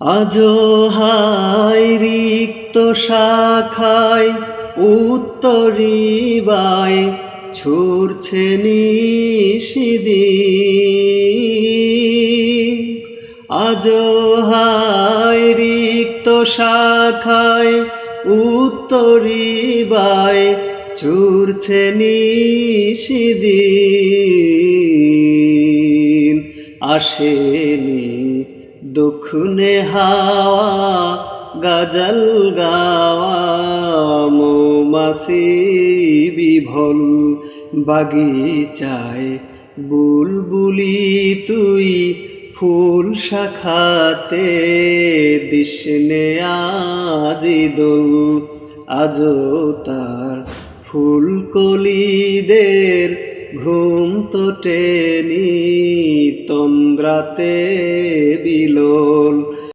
আজো হাই রিক্ত শাখায় উত্তরিবায় ছুরছে নিষিদিন আজো হাই রিক্ত শাখায় উত্তরিবায় ছুরছে নিষিদিন আসেনি দক্ষিণে হাওয়া, গাজল গাওয়া মৌমাসি বিভল, বাগিচায় বুলবুলি তুই ফুল শাখাতে দিশনে আজি দোল। আজও তার ফুলকলিদের ঘুম তো টেনি তন্দ্রাতে বিলোল।